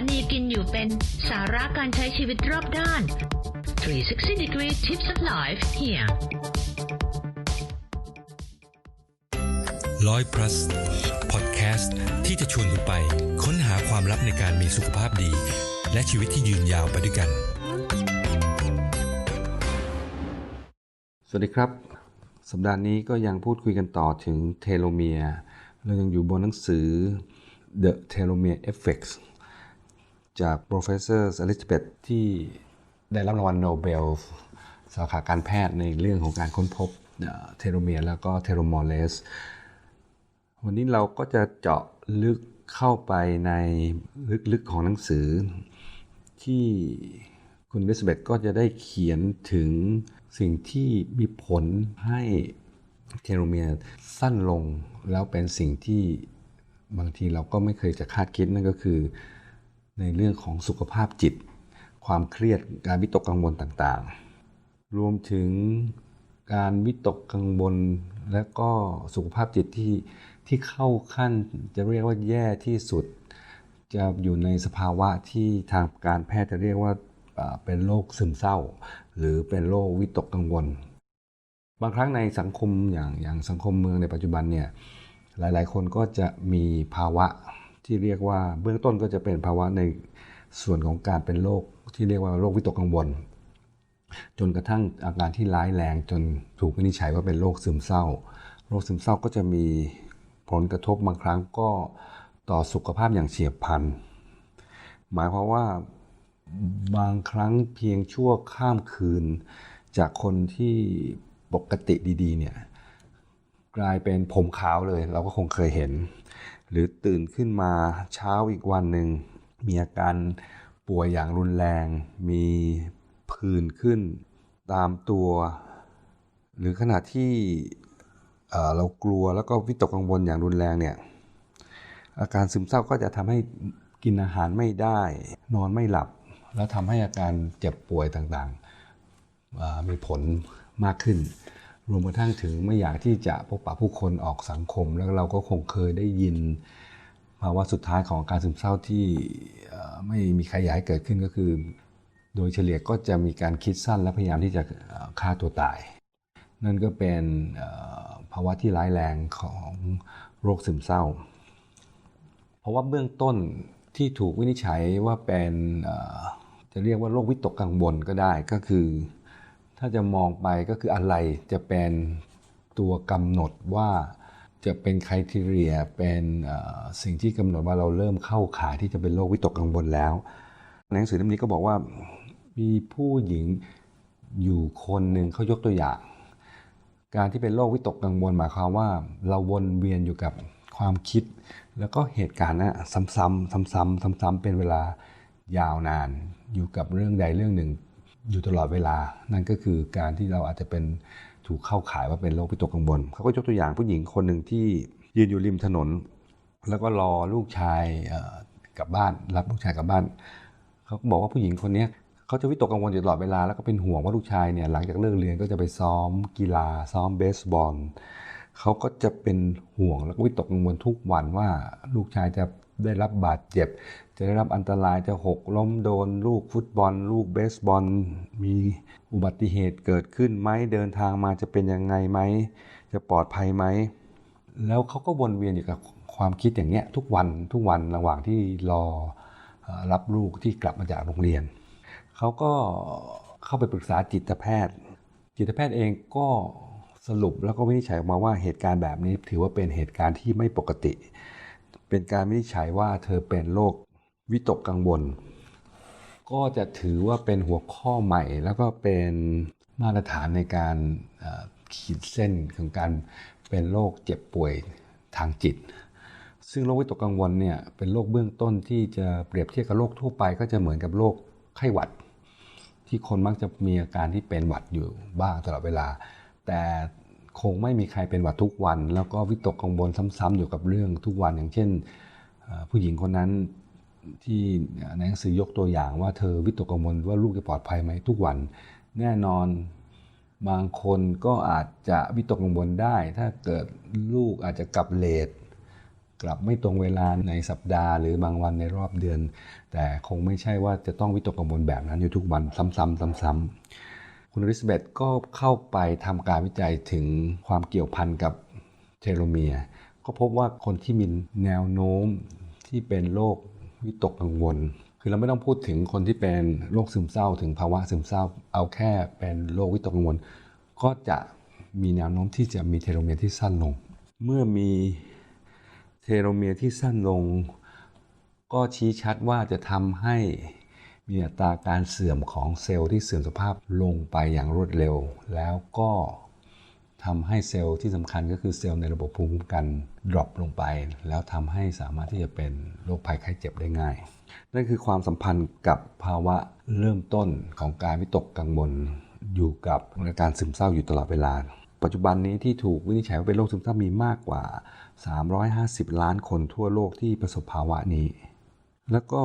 นีกินอยู่เป็นสาระการใช้ชีวิตรอบด้าน 360 degree tips of life here ร้อย plus พอดแคสต์ที่จะชวนคุณไป ค้นหาความลับในการมีสุขภาพดี และชีวิตที่ยืนยาวไปด้วยกัน สวัสดีครับ สัปดาห์นี้ก็ยังพูดคุยกันต่อถึงเทโลเมีย เรายังอยู่บนหนังสือ The Telomere Effects จาก Professor Elizabeth ที่ได้รับรางวัลโนเบลสาขาการแพทย์ในเรื่องของการค้นพบเทโลเมียร์แล้วก็เทโลโมเลส วันนี้เราก็จะเจาะลึกเข้าไปในลึกๆของหนังสือ ที่คุณเบสเบตก็จะได้เขียนถึงสิ่งที่มีผลให้เทโลเมียร์สั้นลงแล้วเป็นสิ่งที่บางทีเราก็ไม่เคยจะคาดคิดนั่นก็คือ ในเรื่องของสุขภาพจิต ความเครียดการวิตกกังวลต่างๆ รวมถึงการวิตกกังวลและก็สุขภาพจิตที่ที่เข้าขั้นจะเรียกว่าแย่ที่สุด จะอยู่ในสภาวะที่ทางการแพทย์จะเรียกว่าเป็นโรคซึมเศร้า หรือเป็นโรควิตกกังวล บางครั้งในสังคมอย่างอย่างสังคมเมืองในปัจจุบันเนี่ยหลาย ๆ คนก็จะมีภาวะ ที่เรียกว่าเบื้องต้นก็จะเป็นภาวะในส่วนของการเป็นโรคที่เรียกว่าโรควิตกกังวล จนกระทั่งอาการที่ร้ายแรงจนถูกวินิจฉัยว่าเป็นโรคซึมเศร้า โรคซึมเศร้าก็จะมีผลกระทบบางครั้งก็ต่อสุขภาพอย่างเฉียบพลัน หมายความว่าบางครั้งเพียงชั่วข้ามคืน จากคนที่ปกติดีๆเนี่ยกลายเป็นผมขาวเลย เราก็คงเคยเห็น หรือตื่นขึ้นมาเช้าอีกวันหนึ่งมีอาการป่วยอย่างรุนแรง มีผื่นขึ้นตามตัว หรือขณะที่เรากลัวแล้วก็วิตกกังวลอย่างรุนแรงเนี่ยอาการซึมเศร้าก็จะทำให้กินอาหารไม่ได้ นอนไม่หลับ แล้วทำให้อาการเจ็บป่วยต่างๆมีผลมากขึ้น รวมกระทั่งถึงไม่อยากที่จะพบปะผู้คนออกสังคม แล้วเราก็คงเคยได้ยินภาวะสุดท้ายของการซึมเศร้าที่ไม่มีใครอยากให้เกิดขึ้นก็คือ โดยเฉลี่ยก็จะมีการคิดสั้นและพยายามที่จะฆ่าตัวตาย นั่นก็เป็นภาวะที่ร้ายแรงของโรคซึมเศร้า เพราะว่าเบื้องต้นที่ถูกวินิจฉัยว่าเป็นจะเรียกว่าโรควิตกกังวลก็ได้ก็คือ ถ้าจะมองไปก็คืออะไรจะเป็นตัวกำหนดว่าจะเป็นคุณทีเรียเป็นสิ่งที่กำหนดว่าเราเริ่มเข้าข่ายที่จะเป็นโรควิตกกังวลแล้วหนังสือเล่มนี้ก็บอกว่ามีผู้หญิงอยู่คนหนึ่งเขายกตัวอย่าง การที่เป็นโรควิตกกังวลหมายความว่า เราวนเวียนอยู่กับความคิด แล้วก็เหตุการณ์นะซ้ำๆซ้ำๆซ้ำๆเป็นเวลายาวนาน อยู่กับเรื่องใดเรื่องหนึ่ง อยู่ตลอดเวลา นั่นก็คือการที่เราอาจจะเป็นถูกเข้าขายว่าเป็นโรควิตกกังวลเขาก็ยกตัวอย่างผู้หญิงคนหนึ่งที่ยืนอยู่ริมถนน แล้วก็รอลูกชายกลับบ้านรับลูกชายกลับบ้านเขาบอกว่าผู้หญิงคนนี้เขาจะวิตกกังวลอยู่ตลอดเวลาแล้วก็เป็นห่วงว่าลูกชายเนี่ยหลังจากเลิกเรียนก็จะไปซ้อมกีฬา ซ้อมเบสบอลเขาก็จะเป็นห่วงแล้วก็วิตกกังวลทุกวันว่าลูกชายจะได้รับบาดเจ็บ จะได้รับอันตรายจะหกล้มโดน ลูกฟุตบอล ลูกเบสบอล มีอุบัติเหตุเกิดขึ้นไหมเดินทางมาจะเป็นยังไงไหม จะปลอดภัยไหม แล้วเขาก็วนเวียนอยู่กับความคิดอย่างเนี้ยทุกวันทุกวันระหว่างที่รอรับลูกที่กลับมาจากโรงเรียน เขาก็เข้าไปปรึกษาจิตแพทย์ จิตแพทย์เองก็สรุปแล้วก็วินิจฉัยออกมาว่าเหตุการณ์แบบนี้ถือว่าเป็นเหตุการณ์ที่ไม่ปกติ เป็นการวินิจฉัยว่าเธอเป็นโรค วิตกกังวล ก็จะถือว่าเป็นหัวข้อใหม่ แล้วก็เป็นมาตรฐานในการขีดเส้นของการเป็นโรคเจ็บป่วยทางจิต ซึ่งโรควิตกกังวลเนี่ยเป็นโรคเบื้องต้นที่จะเปรียบเทียบกับโรคทั่วไป ก็จะเหมือนกับโรคไข้หวัด ที่คนมักจะมีอาการที่เป็นหวัดอยู่บ้างตลอดเวลา แต่คงไม่มีใครเป็นหวัดทุกวัน แล้วก็วิตกกังวลซ้ำๆอยู่กับเรื่องทุกวันอย่างเช่น ผู้หญิงคนนั้น ที่ในหนังสือยกตัวอย่างว่าเธอวิตกกังวลว่าลูกจะปลอดภัยไหมทุกวัน แน่นอนบางคนก็อาจจะวิตกกังวลได้ ถ้าเกิดลูกอาจจะกลับเลทกลับไม่ตรงเวลาในสัปดาห์หรือบางวันในรอบเดือน แต่คงไม่ใช่ว่าจะต้องวิตกกังวลแบบนั้นอยู่ทุกวันซ้ำๆซ้ำๆคุณอลิซาเบธก็เข้าไปทำการวิจัยถึงความเกี่ยวพันกับเทโลเมีย ก็พบว่าคนที่มีแนวโน้มที่เป็นโรค วิตกกังวล คือเราไม่ต้องพูดถึงคนที่เป็นโรคซึมเศร้า ถึงภาวะซึมเศร้า เอาแค่เป็นโรควิตกกังวล ก็จะมีแนวโน้มที่จะมีเทโลเมียร์ที่สั้นลง เมื่อมีเทโลเมียร์ที่สั้นลง ก็ชี้ชัดว่าจะทำให้มีอัตราการเสื่อมของเซลล์ที่เสื่อมสภาพลงไปอย่างรวดเร็ว แล้วก็ ทำให้เซลล์ที่สำคัญก็คือเซลล์ในระบบภูมิคุ้มกันดรอปลงไป แล้วทำให้สามารถที่จะเป็นโรคภัยไข้เจ็บได้ง่าย นั่นคือความสัมพันธ์กับภาวะเริ่มต้นของการวิตกกังวลอยู่กับอาการซึมเศร้าอยู่ตลอดเวลา ปัจจุบันนี้ที่ถูกวินิจฉัยว่าเป็นโรคซึมเศร้ามีมากกว่า 350 ล้านคนทั่วโลกที่ประสบภาวะนี้ แล้วก็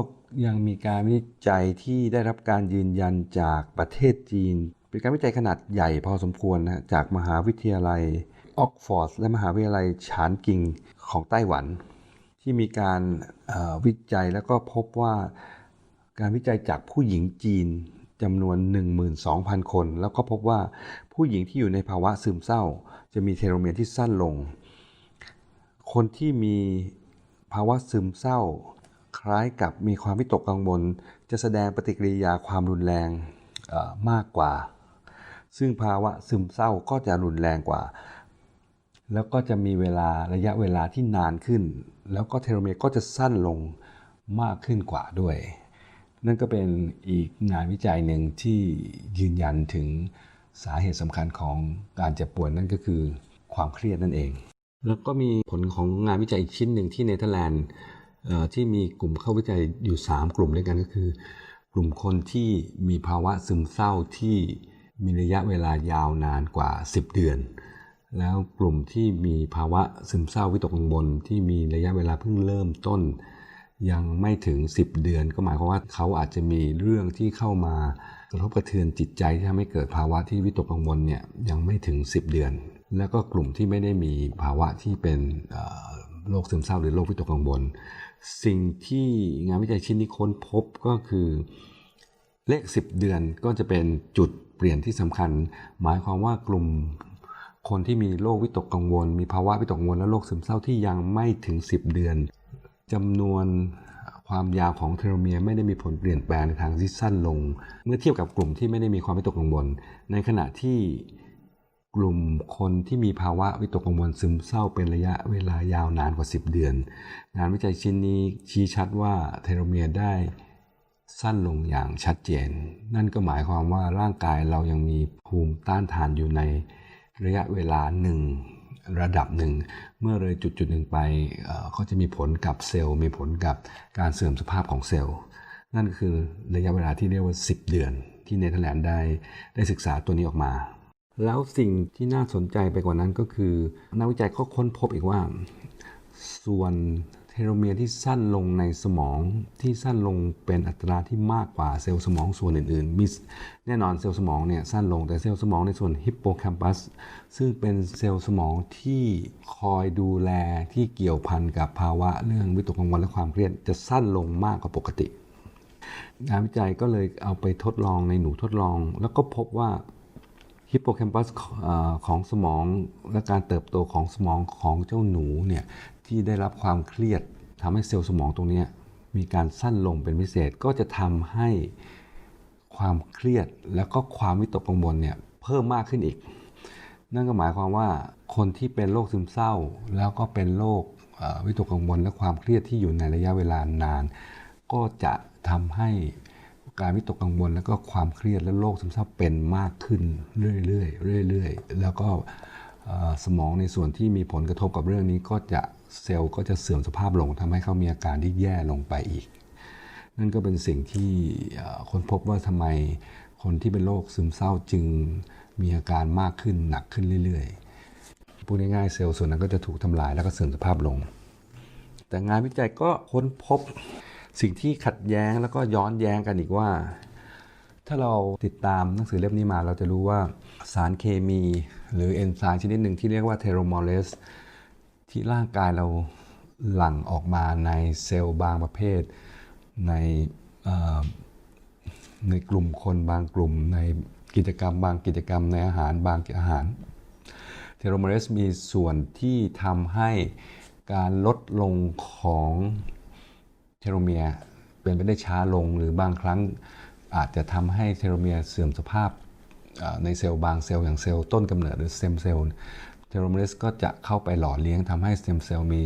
ยังมีการวิจัยที่ได้รับการยืนยันจากประเทศจีน เป็นการวิจัยขนาดใหญ่พอสมควรนะจากมหาวิทยาลัยออกฟอร์ดและมหาวิทยาลัยฉานกิงของไต้หวัน ที่มีการวิจัยแล้วก็พบว่าการวิจัยจากผู้หญิงจีนจำนวน 12,000 คน แล้วก็พบว่าผู้หญิงที่อยู่ในภาวะซึมเศร้า จะมีเทโลเมียร์ที่สั้นลง คนที่มีภาวะซึมเศร้า คล้ายกับมีความวิตกกังวลจะแสดงปฏิกิริยาความรุนแรงมากกว่า ซึ่งภาวะซึมเศร้าก็จะรุนแรงกว่า แล้วก็จะมีเวลาระยะเวลาที่นานขึ้น แล้วก็เทโลเมียร์ก็จะสั้นลงมากขึ้นกว่าด้วย นั่นก็เป็นอีกงานวิจัยหนึ่งที่ยืนยันถึงสาเหตุสำคัญของการเจ็บป่วยนั่นก็คือความเครียดนั่นเอง แล้วก็มีผลของงานวิจัยอีกชิ้นหนึ่งที่เนเธอร์แลนด์ที่มีกลุ่มเข้าวิจัยอยู่ 3 กลุ่มด้วยกันก็คือ กลุ่มคนที่มีภาวะซึมเศร้าที่ มีระยะเวลายาวนานกว่า 10 เดือน แล้วกลุ่มที่มีภาวะซึมเศร้าวิตกกังวลที่มีระยะเวลาเพิ่งเริ่มต้น ยังไม่ถึง 10 เดือน ก็หมายความว่าเขาอาจจะมีเรื่องที่เข้ามากระทบกระเทือนจิตใจที่ทำให้เกิดภาวะที่วิตกกังวลเนี่ยยังไม่ถึง 10 เดือน แล้วก็กลุ่มที่ไม่ได้มีภาวะที่เป็นโรคซึมเศร้าหรือโรควิตกกังวลสิ่งที่งานวิจัยชิ้นนี้ค้นพบก็คือเลข 10 เดือนก็จะเป็นจุด ปลี่ยนที่สำคัญ หมายความว่ากลุ่มคนที่มีโรควิตกกังวล มีภาวะวิตกกังวลและโรคซึมเศร้าที่ยังไม่ถึง 10 เดือนจำนวนความยาวของเทโลเมียร์ไม่ได้มีผลเปลี่ยนแปลงในทางที่สั้นลง เมื่อเทียบกับกลุ่มที่ไม่ได้มีความวิตกกังวล ในขณะที่กลุ่มคนที่มีภาวะวิตกกังวลซึมเศร้าเป็นระยะเวลายาวนานกว่า 10 เดือน งานวิจัยชิ้นนี้ชี้ชัดว่าเทโลเมียร์ได้ สั้นลงอย่างชัดเจน นั่นก็หมายความว่าร่างกายเรายังมีภูมิต้านทานอยู่ในระยะเวลาหนึ่งระดับหนึ่ง เมื่อเลยจุดจุดหนึ่งไปก็จะมีผลกับเซลล์ มีผลกับการเสื่อมสภาพของเซลล์ นั่นคือระยะเวลาที่เรียกว่า 10 เดือน ที่เนเธอร์แลนด์ได้ได้ศึกษาตัวนี้ออกมา แล้วสิ่งที่น่าสนใจไปกว่านั้นก็คือ นักวิจัยก็ค้นพบอีกว่า ส่วน เทโลเมียร์ที่สั้นลงในสมองที่สั้นลงเป็นอัตราที่มากกว่าเซลล์สมองส่วนอื่นๆ มีแน่นอนเซลล์สมองเนี่ยสั้นลงแต่เซลล์สมองในส่วนฮิปโปแคมปัสซึ่งเป็นเซลล์สมองที่คอยดูแลที่เกี่ยวพันกับภาวะเรื่องวิตกกังวลและความเครียดจะสั้นลงมากกว่าปกติงานวิจัยก็เลยเอาไปทดลองในหนูทดลอง แล้วก็พบว่าฮิปโปแคมปัสของสมองและการเติบโตของสมองของเจ้าหนูเนี่ย ที่ได้รับความเครียดทำให้เซลล์สมองตรงนี้มีการสั้นลงเป็นพิเศษก็จะทำให้ความเครียดแล้วก็ความวิตกกังวลเนี่ยเพิ่มมากขึ้นอีก นั่นก็หมายความว่าคนที่เป็นโรคซึมเศร้า แล้วก็เป็นโรควิตกกังวลและความเครียดที่อยู่ในระยะเวลานาน ก็จะทำให้การวิตกกังวลแล้วก็ความเครียดและโรคซึมเศร้าเป็นมากขึ้นเรื่อยๆเรื่อยๆแล้วก็สมองในส่วนที่มีผลกระทบกับเรื่องนี้ก็จะ เซลล์ก็จะเสื่อมสภาพลงทำให้เขามีอาการที่แย่ลงไปอีก นั่นก็เป็นสิ่งที่คนพบว่าทำไมคนที่เป็นโรคซึมเศร้าจึงมีอาการมากขึ้นหนักขึ้นเรื่อยๆ พูดง่ายๆเซลล์ส่วนนั้นก็จะถูกทำลายแล้วก็เสื่อมสภาพลง แต่งานวิจัยก็ค้นพบสิ่งที่ขัดแย้งแล้วก็ย้อนแย้งกันอีกว่า ถ้าเราติดตามหนังสือเล่มนี้มาเราจะรู้ว่าสารเคมี หรือเอนไซม์ชนิดหนึ่งที่เรียกว่าเทโรโมเลส ที่ร่างกายเราหลั่งออกมาในเซลล์บางประเภท ในในกลุ่มคนบางกลุ่ม ในกิจกรรมบางกิจกรรมในอาหารบางอาหาร เทโลเมเรสมีส่วนที่ทำให้การลดลงของเทโลเมียเป็นไปได้ช้าลงหรือบางครั้งอาจจะทำให้เทโลเมียเสื่อมสภาพในเซลล์บางเซลล์อย่างเซลล์ต้นกำเนิดหรือสเต็มเซลล์ ทโลเมเรสก็จะเข้าไปหล่อเลี้ยงทำให้สเต็มเซลล์มี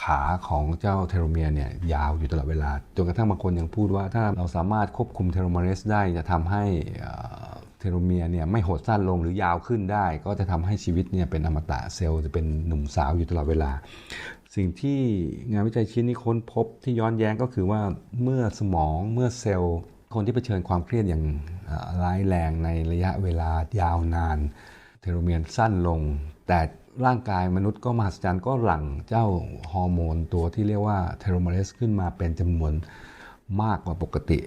ขาของเจ้าเทโลเมียร์เนี่ยยาวอยู่ตลอดเวลา จนกระทั่งบางคนยังพูดว่าถ้าเราสามารถควบคุมเทโลเมเรสได้จะทำให้เทโลเมียร์เนี่ยไม่หดสั้นลงหรือยาวขึ้นได้ ก็จะทำให้ชีวิตเนี่ยเป็นอมตะเซลล์จะเป็นหนุ่มสาวอยู่ตลอดเวลา สิ่งที่งานวิจัยชิ้นนี้ค้นพบที่ย้อนแย้งก็คือว่าเมื่อสมองเมื่อเซลล์ คนที่เผชิญความเครียดอย่างร้ายแรงในระยะเวลายาวนาน ทโลเมียร์สั้นลง แต่ร่างกายมนุษย์ก็มหัศจรรย์ก็หลั่งเจ้าฮอร์โมนตัวที่เรียกว่าเทโลเมเรสขึ้นมาเป็นจำนวนมากกว่าปกติ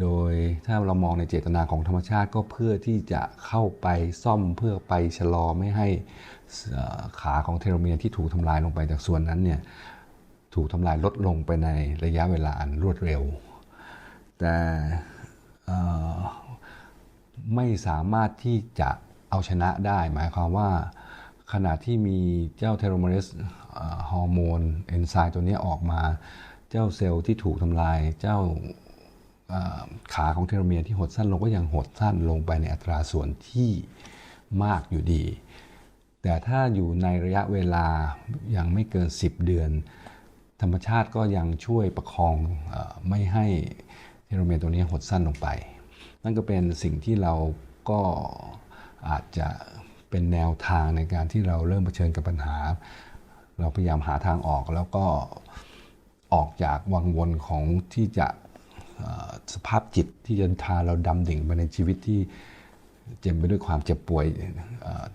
โดยถ้าเรามองในเจตนาของธรรมชาติก็เพื่อที่จะเข้าไปซ่อมเพื่อไปชะลอไม่ให้ขาของเทโลเมียร์ที่ถูกทำลายลงไปจากส่วนนั้นเนี่ยถูกทำลายลดลงไปในระยะเวลาอันรวดเร็ว แต่ไม่สามารถที่จะ เอาชนะได้ หมายความว่าขณะที่มีเจ้าเทโลเมเรสฮอร์โมนเอนไซม์ตัวนี้ออกมา เจ้าเซลล์ที่ถูกทำลาย เจ้าขาของเทโลเมียร์ที่หดสั้นลงก็ยังหดสั้นลงไปในอัตราส่วนที่มากอยู่ดี แต่ถ้าอยู่ในระยะเวลายังไม่เกิน 10 เดือน ธรรมชาติก็ยังช่วยประคองออไม่ให้เทโลเมียร์ตัวนี้หดสั้นลงไป นั่นก็เป็นสิ่งที่เราก็ อาจจะเป็นแนวทางในการที่เราเริ่มเผชิญกับปัญหา เราพยายามหาทางออกแล้วก็ออกจากวังวนของที่จะสภาพจิตที่จะพาเราดำดิ่งไปในชีวิตที่เจ็บไปด้วยความเจ็บป่วย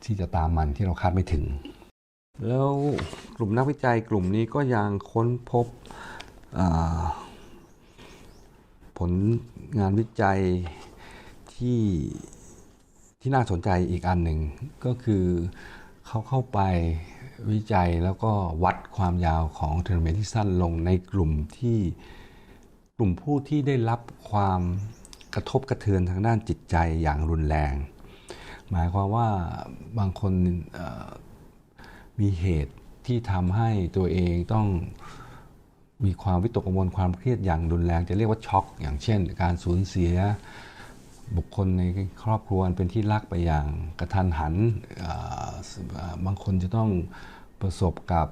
ที่จะตามมันที่เราคาดไม่ถึง แล้วกลุ่มนักวิจัยกลุ่มนี้ก็ยังค้นพบผลงานวิจัยที่ ที่น่าสนใจอีกอันหนึ่งก็คือเขาเข้าไปวิจัยแล้วก็วัดความยาวของเทโลเมียร์ที่สั้นลงในกลุ่มที่กลุ่มผู้ที่ได้รับความกระทบกระเทือนทางด้านจิตใจอย่างรุนแรง หมายความว่าบางคนมีเหตุที่ทำให้ตัวเองต้องมีความวิตกกังวลความเครียดอย่างรุนแรง จะเรียกว่าช็อก อย่างเช่น การสูญเสีย บุคคลในครอบครัวเป็นที่รักไปอย่างกระทันหัน บางคนจะต้องประสบกับ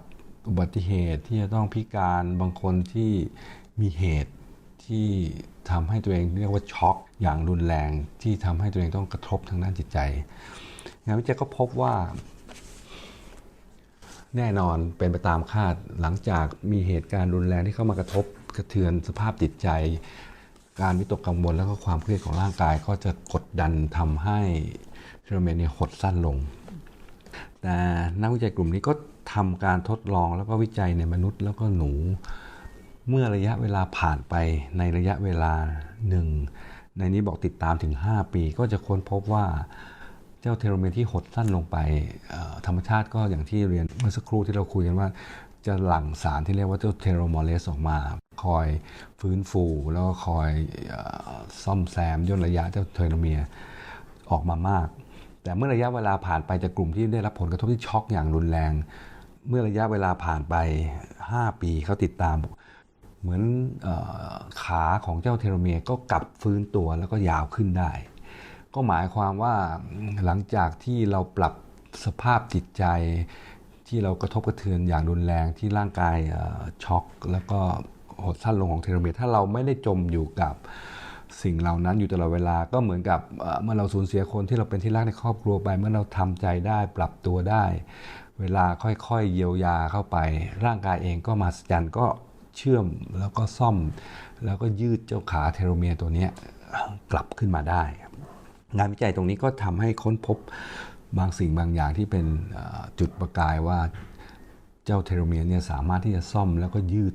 อุบัติเหตุที่จะต้องพิการ บางคนที่มีเหตุที่ทำให้ตัวเองเรียกว่าช็อกอย่างรุนแรง ที่ทำให้ตัวเองต้องกระทบทางด้านจิตใจ งานวิจัยก็พบว่า แน่นอนเป็นไปตามคาดหลังจากมีเหตุการณ์รุนแรงที่เข้ามากระทบกระเทือนสภาพจิตใจ การวิตกกังวลแล้วก็ความเครียดของร่างกายก็จะกดดันทำให้เทโลเมียร์เนี่ยหดสั้นลงแต่นักวิจัยกลุ่มนี้ก็ทำการทดลองแล้วก็วิจัยในมนุษย์แล้วก็หนู เมื่อระยะเวลาผ่านไปในระยะเวลาหนึ่งในนี้บอกติดตามถึง 5 ปี ก็จะค้นพบว่าเจ้าเทโลเมียร์ที่หดสั้นลงไปธรรมชาติก็อย่างที่เรียนเมื่อสักครู่ที่เราคุยกันว่า จะหลั่งสารที่เรียกว่าเจ้าเทโลโมเลสออกมา คอยฟื้นฟูแล้วก็คอยอซ่อมแซมย่นระยะเจ้าเทโลเมียออกมามาก แต่เมื่อระยะเวลาผ่านไปจากกลุ่มที่ได้รับผลกระทบที่ช็อกอย่างรุนแรง เมื่อระยะเวลาผ่านไป 5 ปีเขาติดตาม เหมือนอขาของเจ้าเทโลเมียก็กลับฟื้นตัวแล้วก็ยาวขึ้นได้ ก็หมายความว่าหลังจากที่เราปรับสภาพจิตใจ ที่เรากระทบกระเทือนอย่างรุนแรงที่ร่างกายช็อกแล้วก็หดสั้นลงของเทโลเมียร์ถ้าเราไม่ได้จมอยู่กับสิ่งเหล่านั้นอยู่ตลอดเวลาก็เหมือนกับเมื่อเราสูญเสียคนที่เราเป็นที่รักในครอบครัวไป เมื่อเราทำใจได้ปรับตัวได้ เวลาค่อยๆเยียวยาเข้าไป ร่างกายเองก็มาสจันก็เชื่อมแล้วก็ซ่อม แล้วก็ยืดเจ้าขาเทโลเมียร์ตัวนี้กลับขึ้นมาได้ งานวิจัยตรงนี้ก็ทำให้ค้นพบ บางสิ่งบางอย่างที่เป็นจุดประกายว่าเจ้าเทโลเมียร์เนี่ยสามารถที่จะซ่อมแล้วก็ยืด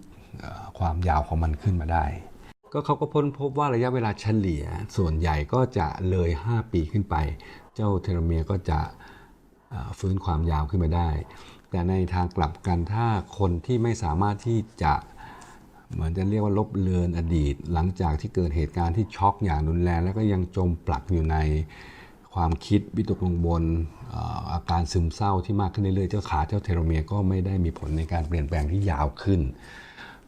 ความยาวของมันขึ้นมาได้ ก็เขาก็พ้นพบว่าระยะเวลาเฉลี่ยส่วนใหญ่ก็จะเลย 5 ปีขึ้นไป เจ้าเทโลเมียร์ก็จะฟื้นความยาวขึ้นมาได้ แต่ในทางกลับกันถ้าคนที่ไม่สามารถที่จะเหมือนจะเรียกว่าลบเลือนอดีต หลังจากที่เกิดเหตุการณ์ที่ช็อกอย่างรุนแรง แล้วก็ยังจมปลักอยู่ใน ความคิดวิตกกังวลอาการซึมเศร้าที่มากขึ้นเรื่อยๆ เจ้าขาเจ้าเทโลเมียก็ไม่ได้มีผลในการเปลี่ยนแปลงที่ยาวขึ้น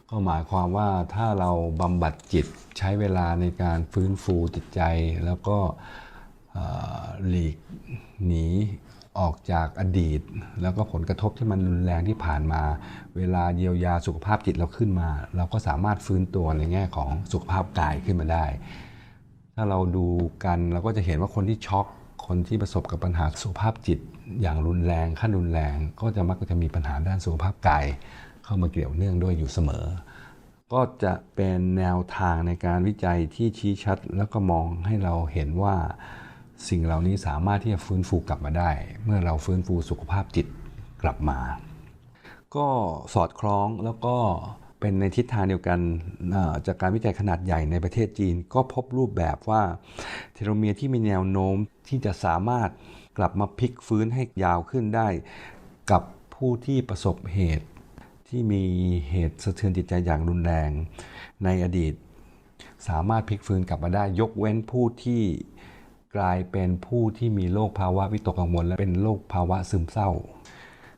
ก็หมายความว่าถ้าเราบำบัดจิตใช้เวลาในการฟื้นฟูจิตใจ แล้วก็หลีกหนีออกจากอดีต แล้วก็ผลกระทบที่มันรุนแรงที่ผ่านมา เวลาเยียวยาสุขภาพจิตเราขึ้นมา เราก็สามารถฟื้นตัวในแง่ของสุขภาพกายขึ้นมาได้ ถ้าเราดูกันเราก็จะเห็นว่าคนที่ช็อก คนที่ประสบกับปัญหาสุขภาพจิต อย่างรุนแรงขั้นรุนแรง ก็จะมักจะมีปัญหาด้านสุขภาพกายเข้ามาเกี่ยวเนื่องด้วยอยู่เสมอ ก็จะเป็นแนวทางในการวิจัยที่ชี้ชัด แล้วก็มองให้เราเห็นว่าสิ่งเหล่านี้สามารถที่จะฟื้นฟูกลับมาได้ เมื่อเราฟื้นฟูสุขภาพจิตกลับมา ก็สอดคล้องแล้วก็ เป็นในทิศทางเดียวกันจากการวิจัยขนาดใหญ่ในประเทศจีน ก็พบรูปแบบว่าเทโลเมียร์ที่มีแนวโน้มที่จะสามารถกลับมาพลิกฟื้นให้ยาวขึ้นได้ กับผู้ที่ประสบเหตุที่มีเหตุสะเทือนจิตใจอย่างรุนแรงในอดีต สามารถพลิกฟื้นกลับมาได้ยกเว้นผู้ที่กลายเป็นผู้ที่มีโรคภาวะวิตกกังวล และเป็นโรคภาวะซึมเศร้า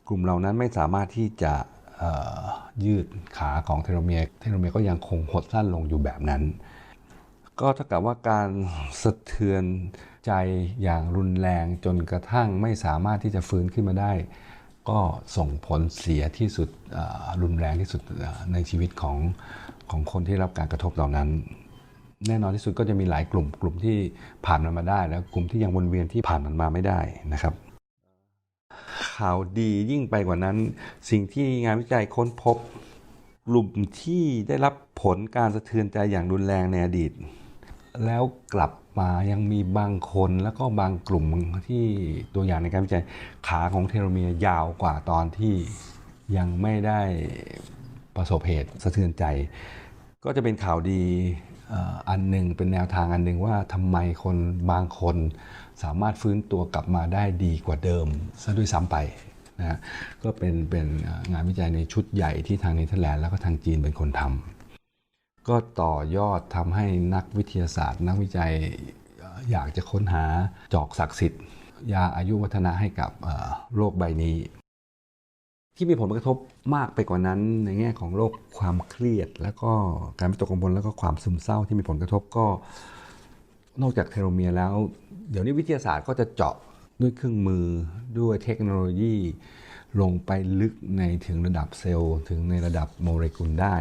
กลุ่มเหล่านั้นไม่สามารถที่จะ ยืดขาของเทโลเมียร์เทโลเมียร์ก็ยังคงหดสั้นลงอยู่แบบนั้น ก็เท่ากับว่าการสะเทือนใจอย่างรุนแรงจนกระทั่งไม่สามารถที่จะฟื้นขึ้นมาได้ ก็ส่งผลเสียที่สุดรุนแรงที่สุดในชีวิตของของคนที่รับการกระทบเหล่านั้น แน่นอนที่สุดก็จะมีหลายกลุ่มกลุ่มที่ผ่านมันมาได้ แล้วกลุ่มที่ยังวนเวียนที่ผ่านมันมาไม่ได้นะครับ ข่าวดียิ่งไปกว่านั้น สิ่งที่งานวิจัยค้นพบกลุ่มที่ได้รับผลการสะเทือนใจอย่างรุนแรงในอดีต แล้วกลับมายังมีบางคนแล้วก็บางกลุ่มที่ตัวอย่างในการวิจัยขาของเทโลเมียยาวกว่าตอนที่ยังไม่ได้ประสบเหตุสะเทือนใจ ก็จะเป็นข่าวดีอันหนึ่งเป็นแนวทางอันหนึ่งว่าทำไมคนบางคน สามารถฟื้นตัวกลับมาได้ดีกว่าเดิมซะด้วยซ้ำไปนะฮะก็เป็นเป็นงานวิจัยในชุดใหญ่ที่ทางเนเธอร์แลนด์แล้วก็ทางจีนเป็นคนทำก็ต่อยอดทำให้นักวิทยาศาสตร์ นักวิจัยอยากจะค้นหาจอกศักดิ์สิทธิ์ ยาอายุวัฒนะให้กับโลกใบนี้ ที่มีผลกระทบมากไปกว่านั้นในแง่ของโรคความเครียด แล้วก็การวิตกกังวลแล้วก็ความซึมเศร้าที่มีผลกระทบก็ นอกจากเทโลเมียร์แล้ว เดี๋ยวนี้วิทยาศาสตร์ก็จะเจาะด้วยเครื่องมือด้วยเทคโนโลยีลงไปลึกในถึงระดับเซลล์ ถึงในระดับโมเลกุลได้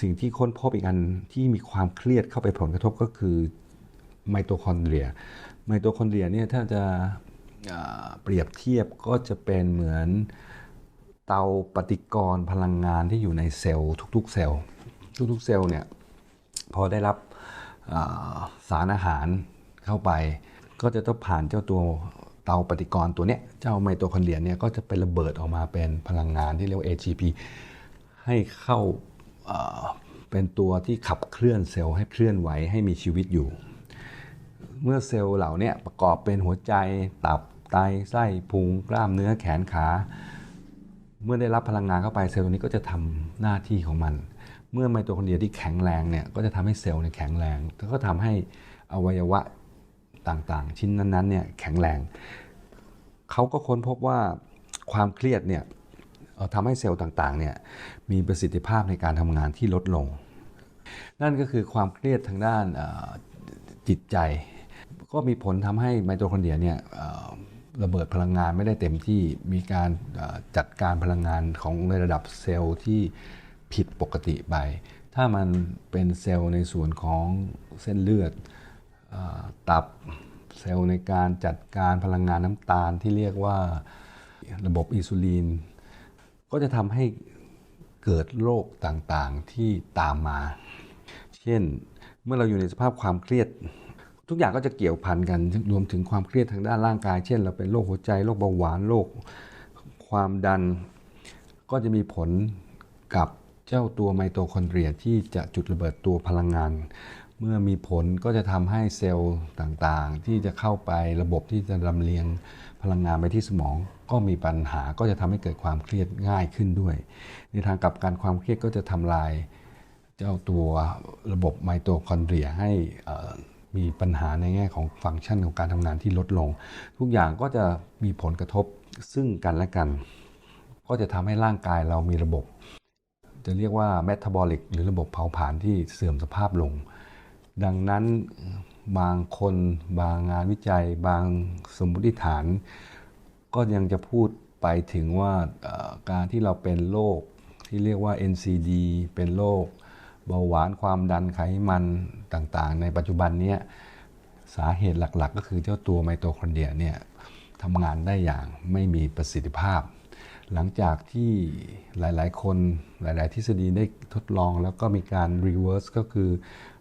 สิ่งที่ค้นพบอีกอันที่มีความเครียดเข้าไปผลกระทบก็คือไมโตคอนเดรีย ไมโตคอนเดรียเนี่ยถ้าจะเปรียบเทียบก็จะเป็นเหมือนเตาปฏิกรณ์พลังงานที่อยู่ในเซลล์ทุกๆเซลล์ทุกๆเซลล์เนี่ยพอได้รับ สารอาหารเข้าไป ก็จะต้องผ่านเจ้าตัวเตาปฏิกรณ์ตัวเนี้ยเจ้าไมโตคอนเดรียเนี่ยก็จะเป็นระเบิดออกมาเป็นพลังงานที่เรียกว่า ATP ให้เข้าเอ่อเป็นตัวที่ขับเคลื่อนเซลล์ให้เคลื่อนไหวให้มีชีวิตอยู่ เมื่อเซลล์เหล่านี้ประกอบเป็นหัวใจตับไตไส้พุงกล้ามเนื้อแขนขา เมื่อได้รับพลังงานเข้าไปเซลล์ตัวนี้ก็จะทำหน้าที่ของมัน เมื่อไมโตคอนเดรียที่แข็งแรงเนี่ยก็จะทำให้เซลล์เนี่ยแข็งแรงแล้วก็ทำให้อวัยวะต่างๆ ชิ้นนั้นๆเนี่ยแข็งแรงเขาก็ค้นพบว่าความเครียดเนี่ยทำให้เซลล์ต่างๆเนี่ยมีประสิทธิภาพในการทำงานที่ลดลง นั่นก็คือความเครียดทางด้านจิตใจ ก็มีผลทำให้ไมโตคอนเดรียเนี่ยระเบิดพลังงานไม่ได้เต็มที่มีการจัดการพลังงานของในระดับเซลล์ที่ ผิดปกติไป ถ้ามันเป็นเซลล์ในส่วนของเส้นเลือดอตับเซลล์ในการจัดการพลังงานน้ำตาลที่เรียกว่าระบบอินซูลิน ก็จะทำให้เกิดโรคต่างๆที่ตามมา เช่น เมื่อเราอยู่ในสภาพความเครียด ทุกอย่างก็จะเกี่ยวพันกันรวมถึงความเครียดทางด้านร่างกาย เช่น เราเป็นโรคหัวใจโรคเบาหวานโรคความดัน ก็จะมีผลกับ เจ้าตัวไมโตคอนเดรียที่จะจุดระเบิดตัวพลังงาน เมื่อมีผลก็จะทำให้เซลล์ต่างๆ ที่จะเข้าไประบบที่จะลำเลียงพลังงานไปที่สมอง ก็มีปัญหาก็จะทำให้เกิดความเครียดง่ายขึ้นด้วย ในทางกลับการความเครียดก็จะทำลาย เจ้าตัวระบบไมโตคอนเดรียให้มีปัญหาในแง่ของฟังก์ชันของการทำงานที่ลดลง ทุกอย่างก็จะมีผลกระทบซึ่งกันและกัน ก็จะทำให้ร่างกายเรามีระบบ จะเรียกว่าเมตาบอลิกหรือระบบเผาผลาญที่เสื่อมสภาพลง ดังนั้นบางคนบางงานวิจัย บางสมมติฐาน ก็ยังจะพูดไปถึงว่าการที่เราเป็นโรคที่เรียกว่า NCD เป็นโรคเบาหวานความดันไขมันต่างๆ ในปัจจุบันเนี้ยสาเหตุหลักๆ ก็คือเจ้าตัวไมโตคอนเดรียเนี่ยทำงานได้อย่างไม่มีประสิทธิภาพ หลังจากที่หลาย ๆ คนหลาย ๆ ทฤษฎีได้ทดลองแล้วก็มีการ reverse ก็คือ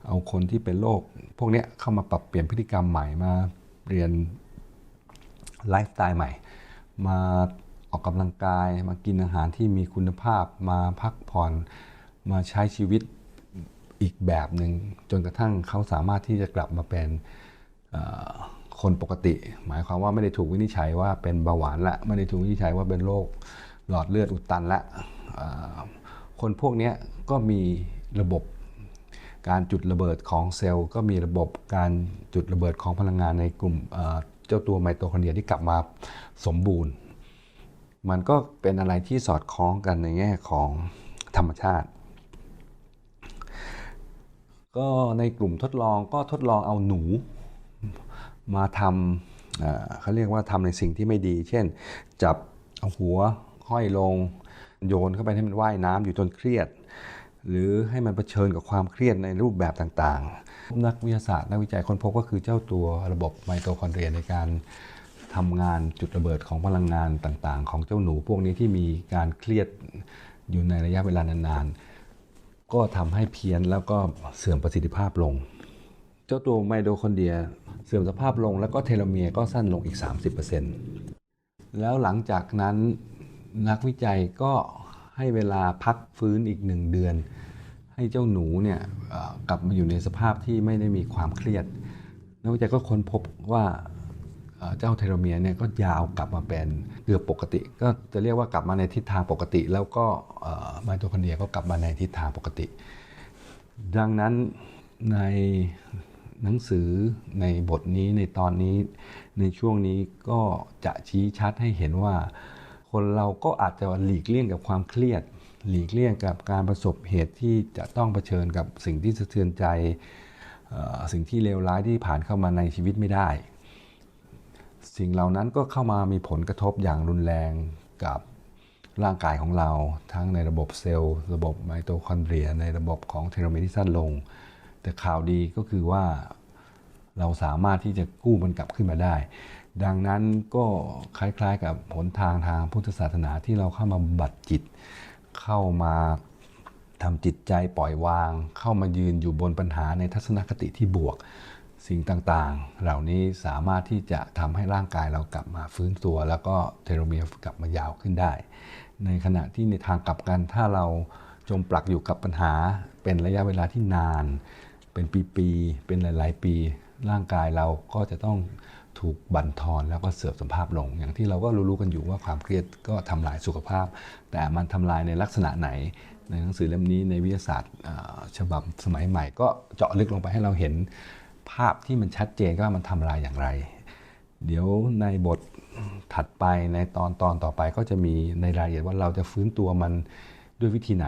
เอาคนที่เป็นโรคพวกนี้เข้ามาปรับเปลี่ยนพฤติกรรมใหม่มาเปลี่ยนไลฟ์สไตล์ใหม่ มาออกกำลังกาย มากินอาหารที่มีคุณภาพ มาพักผ่อน มาใช้ชีวิตอีกแบบหนึ่งจนกระทั่งเขาสามารถที่จะกลับมาเป็น คนปกติ หมายความว่าไม่ได้ถูกวินิจฉัยว่าเป็นเบาหวานละไม่ได้ถูกวินิจฉัยว่าเป็นโรคหลอดเลือดอุดตันละคนพวกนี้ก็มีระบบการจุดระเบิดของเซลล์ ก็มีระบบการจุดระเบิดของพลังงานในกลุ่มเจ้าตัวไมโตคอนเดรียที่กลับมาสมบูรณ์ มันก็เป็นอะไรที่สอดคล้องกันในแง่ของธรรมชาติ ก็ในกลุ่มทดลองก็ทดลองเอาหนู มาทำเขาเรียกว่าทำในสิ่งที่ไม่ดี เช่น จับเอาหัวห้อยลงโยนเข้าไปให้มันว่ายน้ำอยู่จนเครียด หรือให้มันเผชิญกับความเครียดในรูปแบบต่างๆ นักวิทยาศาสตร์นักวิจัยค้นพบก็คือเจ้าตัวระบบไมโตคอนเดรียในการทำงานจุดระเบิดของพลังงานต่างๆ ของเจ้าหนูพวกนี้ที่มีการเครียดอยู่ในระยะเวลานานๆ ก็ทำให้เพี้ยนแล้วก็เสื่อมประสิทธิภาพลง เจ้าตัวไมโตคอนเดรีย เสื่อมสภาพลงแล้วก็เทโลเมียก็สั้นลงอีก 30%แล้วหลังจากนั้นนักวิจัยก็ให้เวลาพักฟื้นอีกหนึ่งเดือน ให้เจ้าหนูเนี่ยกลับมาอยู่ในสภาพที่ไม่ได้มีความเครียด นักวิจัยก็ค้นพบว่าเจ้าเทโลเมียเนี่ยก็ยาวกลับมาเป็นเกือบปกติ ก็จะเรียกว่ากลับมาในทิศทางปกติ แล้วก็ไมโตคอนเดรียก็กลับมาในทิศทางปกติ ดังนั้นใน หนังสือในบทนี้ในตอนนี้ในช่วงนี้ก็จะชี้ชัดให้เห็นว่า คนเราก็อาจจะหลีกเลี่ยงกับความเครียด หลีกเลี่ยงกับการประสบเหตุที่จะต้องเผชิญกับสิ่งที่สะเทือนใจสิ่งที่เลวร้ายที่ผ่านเข้ามาในชีวิตไม่ได้ สิ่งเหล่านั้นก็เข้ามามีผลกระทบอย่างรุนแรงกับร่างกายของเรา ทั้งในระบบเซลล์ ระบบไมโตคอนเดรีย ในระบบของเทโลเมร์ที่สั้นลง แต่ข่าวดีก็คือว่าเราสามารถที่จะกู้มันกลับขึ้นมาได้ ดังนั้นก็คล้ายๆกับหนทางทางพุทธศาสนาที่เราเข้ามาบัดจิต เข้ามาทำจิตใจปล่อยวาง เข้ามายืนอยู่บนปัญหาในทัศนคติที่บวก สิ่งต่างๆ เหล่านี้สามารถที่จะทำให้ร่างกายเรากลับมาฟื้นตัว แล้วก็เทโลเมียร์กลับมายาวขึ้นได้ ในขณะที่ในทางกลับกันถ้าเราจมปลักอยู่กับปัญหาเป็นระยะเวลาที่นาน เป็นปีๆเป็นหลาย ๆ ปีร่างกายเราก็จะต้องถูกบั่นทอนแล้วก็เสื่อมสภาพลง อย่างที่เราก็รู้ๆกันอยู่ว่าความเครียดก็ทำลายสุขภาพ แต่มันทำลายในลักษณะไหน ในหนังสือเล่มนี้ในวิทยาศาสตร์ฉบับสมัยใหม่ ก็เจาะลึกลงไปให้เราเห็นภาพที่มันชัดเจนว่ามันทำลายอย่างไร เดี๋ยวในบทถัดไปในตอนตอนต่อไปก็จะมีในรายละเอียดว่าเราจะฟื้นตัวมัน ด้วยวิธีไหน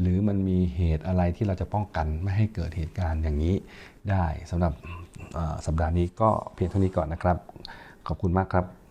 หรือมันมีเหตุอะไรที่เราจะป้องกันไม่ให้เกิดเหตุการณ์อย่างนี้ได้สำหรับสัปดาห์นี้ก็เพียงเท่านี้ก่อนนะครับ ขอบคุณมากครับ